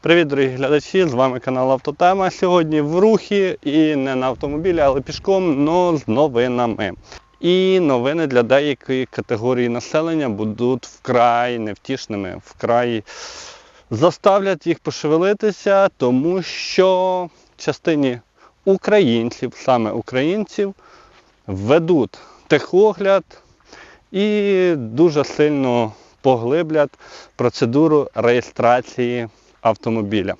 Привіт, дорогі глядачі! З вами канал Автотема. Сьогодні в рухі і не на автомобілі, але пішком, але з новинами. І новини для деякої категорії населення будуть вкрай невтішними, вкрай заставлять їх пошевелитися, тому що частині українців, саме українців, ведуть техогляд і дуже сильно поглиблять процедуру реєстрації автомобіля.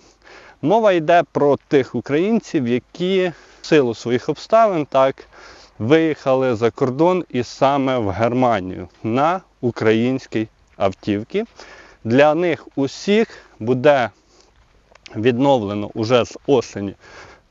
Мова йде про тих українців, які в силу своїх обставин так виїхали за кордон і саме в Германію на українській автівці. Для них усіх буде відновлено уже з осені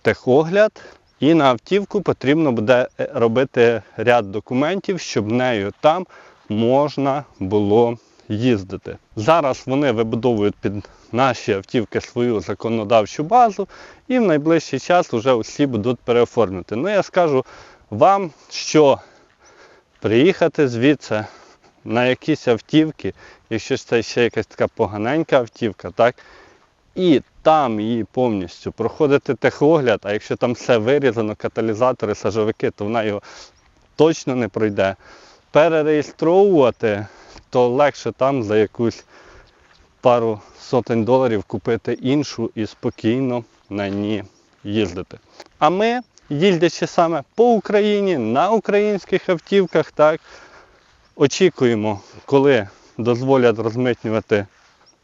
техогляд, і на автівку потрібно буде е, робити ряд документів, щоб нею там можна було їздити. Зараз вони вибудовують під наші автівки свою законодавчу базу, і в найближчий час вже усі будуть переоформлювати. Ну я скажу вам, що приїхати звідси на якісь автівки, якщо це ще якась така поганенька автівка, так, і там її повністю проходити техогляд, а якщо там все вирізано, каталізатори, сажовики, то вона його точно не пройде. Перереєстровувати, то легше там за якусь пару сотень доларів купити іншу і спокійно на ній їздити. А ми, їздячи саме по Україні на українських автівках, так, очікуємо, коли дозволять розмитнювати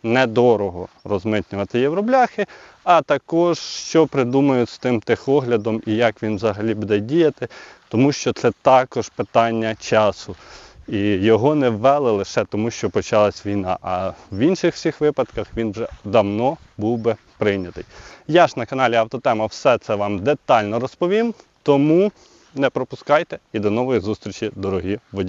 недорого розмитнювати євробляхи, а також що придумають з тим техоглядом і як він взагалі буде діяти, тому що це також питання часу. І його не ввели лише тому, що почалась війна. А в інших всіх випадках він вже давно був би прийнятий. Я ж на каналі Автотема все це вам детально розповім, тому не пропускайте і до нової зустрічі, дорогі водії.